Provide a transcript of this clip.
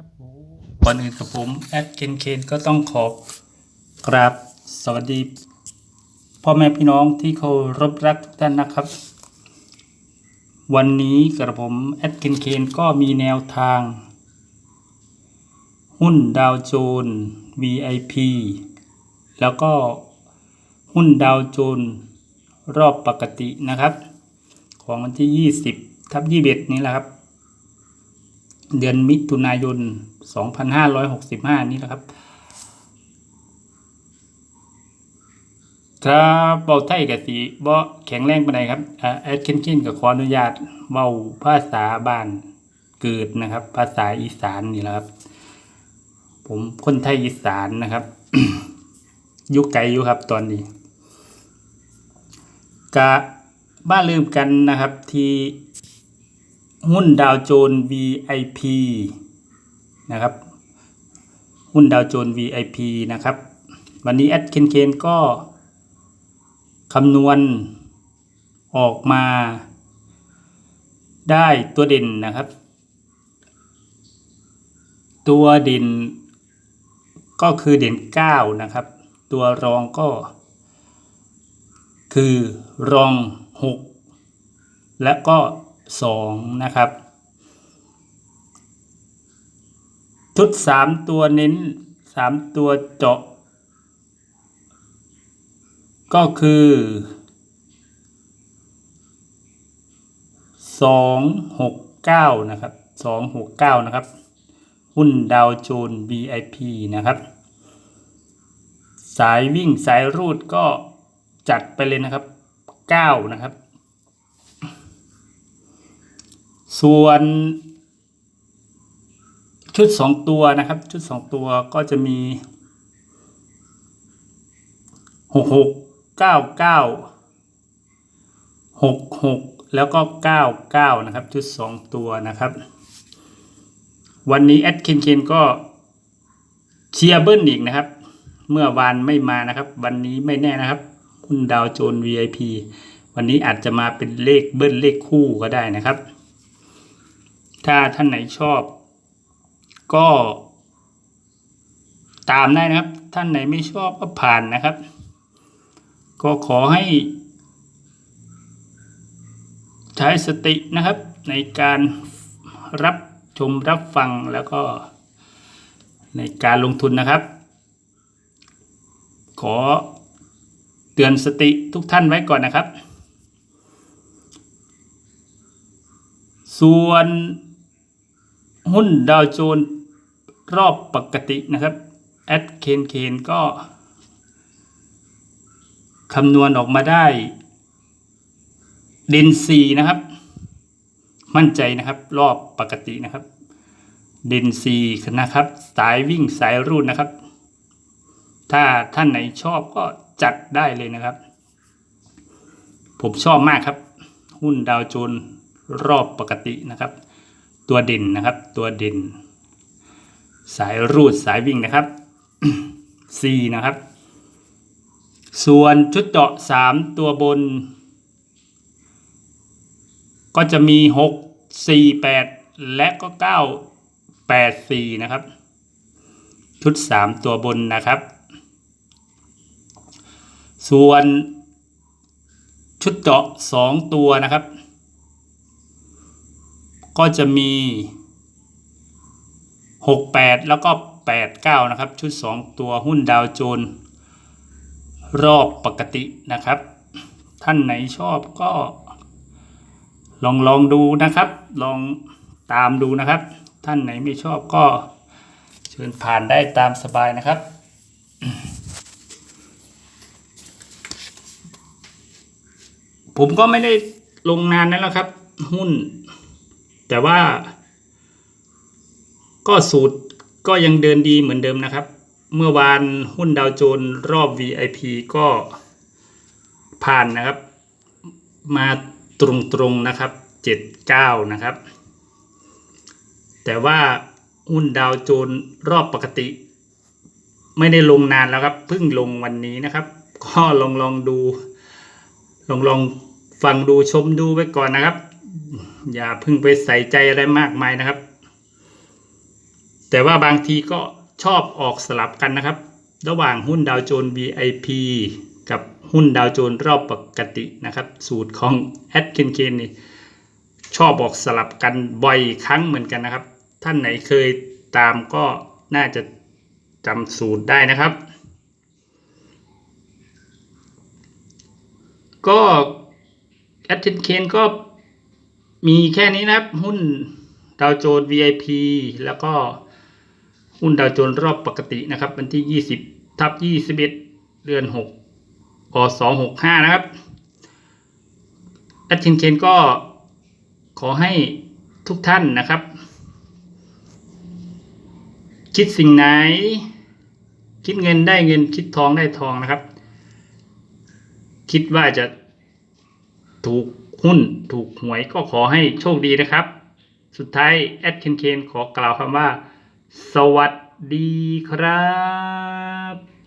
ครับผมก่อนอื่นกับผมแอดเคนเคนก็ต้องขอกราบสวัสดี พ่อแม่พี่น้องที่เคารพรักทุกท่านนะครับ วันนี้กระผมแอดเคนเคนก็มีแนวทาง หุ้นดาวโจนส์ VIP แล้วก็หุ้นดาวโจนส์รอบปกตินะครับ ของวันที่ 20 ทับ 21 นี้แหละครับ เดือนมิถุนายน 2565 นี้แหละครับครับเบาไทยกับสีบ่แข็งแรงปานใดครับอ่าแอดเคนเคนกับขออนุญาตเบาภาษาบ้านเกิดนะครับ ภาษาอีสานนี่แหละครับ ผมคนไทยอีสานนะครับยุคไกลอยู่ครับตอนนี้กะบ้านลืมกันนะครับที่ หุ้นดาวโจนส์ VIP นะครับ หุ้นดาวโจนส์ VIP นะครับ วันนี้แอดเคนเคนก็คำนวณออกมาได้ตัวเด่นนะครับ ตัวเด่นก็คือเด่น 9 นะครับ ตัวรองก็ คือรอง 6 และก็ 2 นะครับ ชุด 3 ตัวเน้น 3 ตัวเจาะ ก็คือสองหกเก้านะครับสองหกเก้านะครับ หุ้นดาวโจนส์ VIP นะครับ สายวิ่งสายรูดก็จัดไปเลยนะครับเก้านะครับ ส่วนชุดสองตัวนะครับ ชุดสองตัวก็จะมีหกหกเก้าเก้าหกหกแล้วก็เก้าเก้านะครับ ชุดสองตัวนะครับ วันนี้แอดเคนเคนก็เชียร์เบิ้ลอีกนะครับ เมื่อวานไม่มานะครับ วันนี้ไม่แน่นะครับหุ้นดาวโจนส์ VIP วันนี้อาจจะมาเป็นเลขเบิ้ลเลขคู่ก็ได้นะครับ ถ้าท่านไหนชอบ ก็ตามได้นะครับ ท่านไหนไม่ชอบก็ผ่านนะครับ ก็ขอให้ใช้สตินะครับในการรับชมรับฟังแล้วก็ในการลงทุนนะครับ ขอเตือนสติทุกท่านไว้ก่อนนะครับ ส่วน หุ้นดาวโจนส์รอบปกตินะครับแอดเคนเคนก็คำนวณออกมาได้เดนซีนะครับ มั่นใจนะครับ รอบปกตินะครับ เดนซีนะครับ สายวิ่งสายรูดนะครับ ถ้าท่านไหนชอบก็จัดได้เลยนะครับ ผมชอบมากครับ หุ้นดาวโจนส์รอบปกตินะครับ ตัวเด่นนะครับ ตัวเด่น สายรูดสายวิ่งนะครับ C นะครับ ส่วนชุดเจาะสามตัวบน ก็จะมีหกสี่แปดและก็เก้าแปดสี่นะครับ ชุดสามตัวบนนะครับ ส่วนชุดเจาะสองตัวนะครับ ก็จะมีหกแปดแล้วก็แปดเก้านะครับ ชุดสองตัวหุ้นดาวโจนส์รอบปกตินะครับ ท่านไหนชอบก็ลองลองดูนะครับ ลองตามดูนะครับ ท่านไหนไม่ชอบก็เชิญผ่านได้ตามสบายนะครับผมก็ไม่ได้ลงนานนั้นแล้วครับ หุ้น แต่ว่า ก็สูตรก็ยังเดินดีเหมือนเดิมนะครับ เมื่อวานหุ้นดาวโจนรอบ VIP ก็ผ่านนะครับ มาตรงๆนะครับ 79 นะครับ แต่ว่าหุ้นดาวโจนรอบปกติ ไม่ได้ลงนานแล้วครับ เพิ่งลงวันนี้นะครับ ก็ลองลองดู ลองลองฟังดูชมดูไปก่อนนะครับ อย่าพิ่งไปใส่ใจอะไรมากมายนะครับ แต่ว่าบางทีก็ชอบออกสลับกันนะครับ ระหว่างหุ้นดาวโจนส์ VIP กับหุ้นดาวโจนส์รอบปกตินะครับ สูตรของแอดเคนเคนนี่ชอบออกสลับกันบ่อยครั้งเหมือนกันนะครับ ท่านไหนเคยตามก็น่าจะจำสูตรได้นะครับ ก็แอดเคนเคนก็ มีแค่นี้นะครับ หุ้นดาวโจนส์ VIP แล้วก็หุ้นดาวโจนส์รอบปกตินะครับ วันที่ 20 ทับ 21 เดือน6ก265 นะครับแอดเคนเคนก็ขอให้ทุกท่านนะครับ คิดสิ่งไหน คิดเงินได้เงินคิดทองได้ทองนะครับ คิดว่าจะถูก หุ้นถูกหวยก็ขอให้โชคดีนะครับ สุดท้ายแอดเคนเคนขอกล่าวคำว่า สวัสดีครับ